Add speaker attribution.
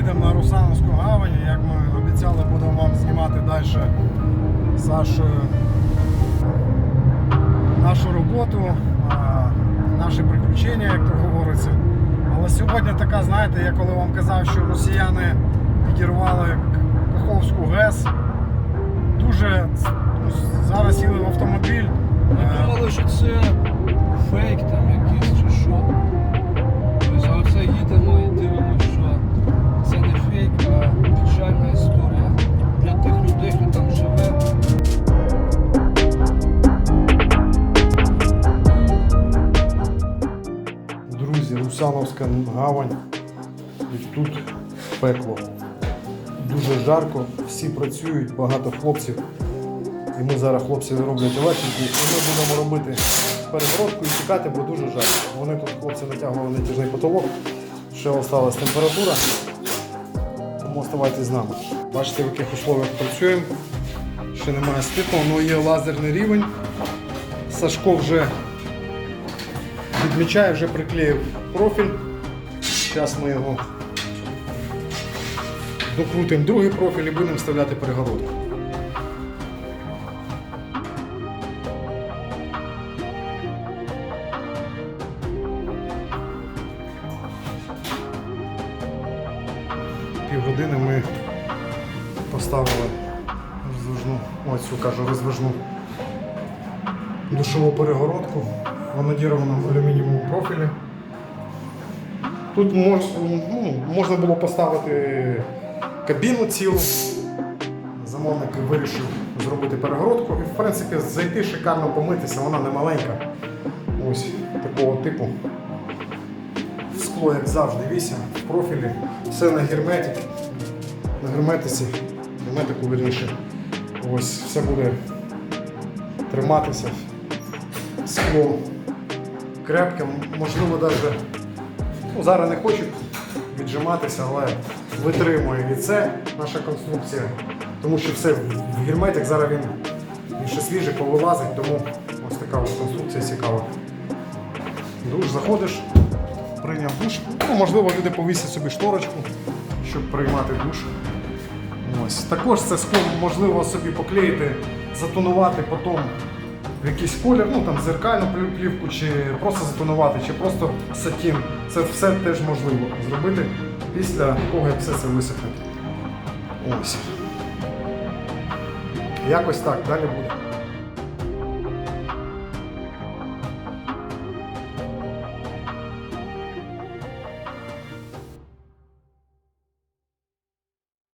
Speaker 1: їдемо на Русановську гавані, як ми обіцяли, будемо вам знімати далі Сашу, нашу роботу, наші приключення, як то говориться. Але сьогодні така, знаєте, я коли вам казав, що росіяни підірвали Каховську ГЕС, дуже ну, зараз їли в автомобіль. Русановська гавань. І тут пекло. Дуже жарко, всі працюють, багато хлопців. І ми зараз хлопці роблять електрику, і ми будемо робити перегородку і чекати, бо дуже жарко. Вони тут хлопці натягували натяжний потолок, ще осталась температура. Тому оставайтесь з нами. Бачите, в яких условиях працюємо. Ще немає світла, але є лазерний рівень. Сашко вже Відмічаю, вже приклеїв профіль. Зараз ми його докрутимо другий профіль і будемо вставляти перегородку. Півгодини ми поставили розвижну, ось цю кажу, розвижну душову перегородку в анодірованому алюмінієвому профілі. Тут мож, ну, можна було поставити кабіну цілу. Замовник вирішив зробити перегородку і в принципі зайти шикарно помитися, вона не маленька. Ось такого типу. Скло, як завжди, 8 в профілі. Все на герметик. На герметиці, герметику вірніше. Ось все буде триматися скло крепке, можливо, навіть ну, зараз не хочуть віджиматися, але витримує і це наша конструкція. Тому що все в герметик, зараз він, він ще свіжий, повилазить, тому ось така ось конструкція цікава. Душ заходиш, прийняв душ. Ну, можливо, люди повісять собі шторочку, щоб приймати душ. Ось. Також це скло можливо собі поклеїти, затонувати потім в якийсь колір, ну там зеркальну плівку, чи просто затонувати, чи просто сатін. Це все теж можливо зробити після того, як все це висохне. Ось. Якось так, далі буде.